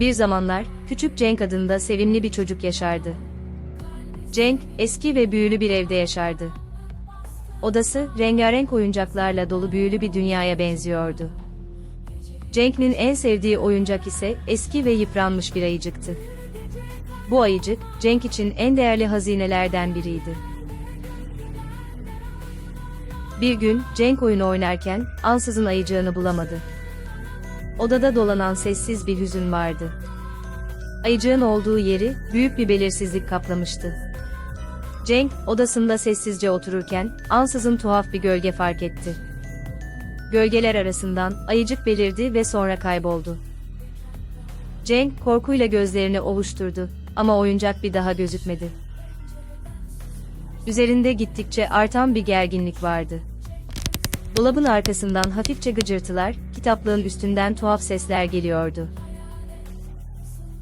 Bir zamanlar küçük Cenk adında sevimli bir çocuk yaşardı. Cenk eski ve büyülü bir evde yaşardı. Odası rengarenk oyuncaklarla dolu büyülü bir dünyaya benziyordu. Cenk'nin en sevdiği oyuncak ise eski ve yıpranmış bir ayıcıktı. Bu ayıcık, Cenk için en değerli hazinelerden biriydi. Bir gün, Cenk oyun oynarken, ansızın ayıcığını bulamadı. Odada dolanan sessiz bir hüzün vardı. Ayıcığın olduğu yeri, büyük bir belirsizlik kaplamıştı. Cenk, odasında sessizce otururken, ansızın tuhaf bir gölge fark etti. Gölgeler arasından, ayıcık belirdi ve sonra kayboldu. Cenk, korkuyla gözlerini ovuşturdu, ama oyuncak bir daha gözükmedi. Üzerinde gittikçe artan bir gerginlik vardı. Dolabın arkasından hafifçe gıcırtılar, kitaplığın üstünden tuhaf sesler geliyordu.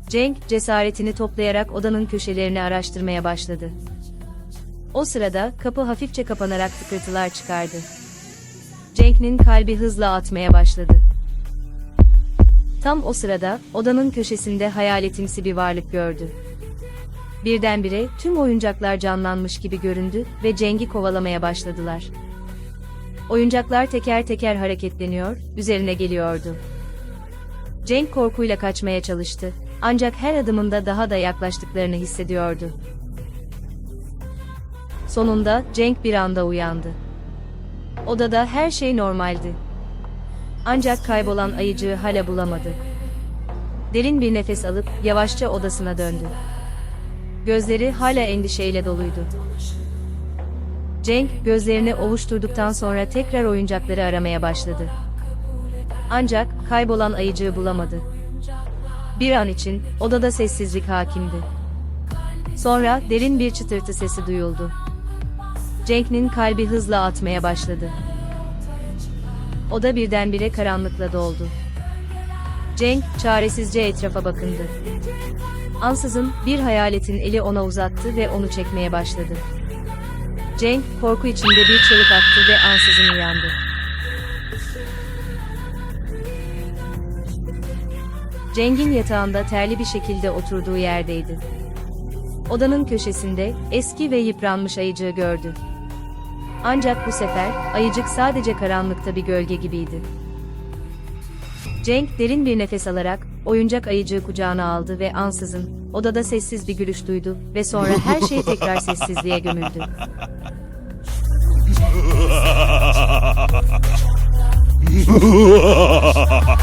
Cenk, cesaretini toplayarak odanın köşelerini araştırmaya başladı. O sırada kapı hafifçe kapanarak tıkırtılar çıkardı. Cenk'nin kalbi hızla atmaya başladı. Tam o sırada odanın köşesinde hayaletimsi bir varlık gördü. Birdenbire tüm oyuncaklar canlanmış gibi göründü ve Cenk'i kovalamaya başladılar. Oyuncaklar teker teker hareketleniyor, üzerine geliyordu. Cenk korkuyla kaçmaya çalıştı. Ancak her adımında daha da yaklaştıklarını hissediyordu. Sonunda Cenk bir anda uyandı. Odada her şey normaldi. Ancak kaybolan ayıcığı hala bulamadı. Derin bir nefes alıp yavaşça odasına döndü. Gözleri hala endişeyle doluydu. Cenk gözlerini ovuşturduktan sonra tekrar oyuncakları aramaya başladı. Ancak kaybolan ayıcığı bulamadı. Bir an için odada sessizlik hakimdi. Sonra derin bir çıtırtı sesi duyuldu. Cenk'nin kalbi hızla atmaya başladı. Oda birdenbire karanlıkla doldu. Cenk çaresizce etrafa bakındı. Ansızın bir hayaletin eli ona uzattı ve onu çekmeye başladı. Cenk korku içinde bir çığlık attı ve ansızın uyandı. Cenk'in yatağında terli bir şekilde oturduğu yerdeydi. Odanın köşesinde eski ve yıpranmış ayıcığı gördü. Ancak bu sefer ayıcık sadece karanlıkta bir gölge gibiydi. Cenk derin bir nefes alarak oyuncak ayıcığı kucağına aldı ve ansızın odada sessiz bir gülüş duydu ve sonra her şey tekrar sessizliğe gömüldü.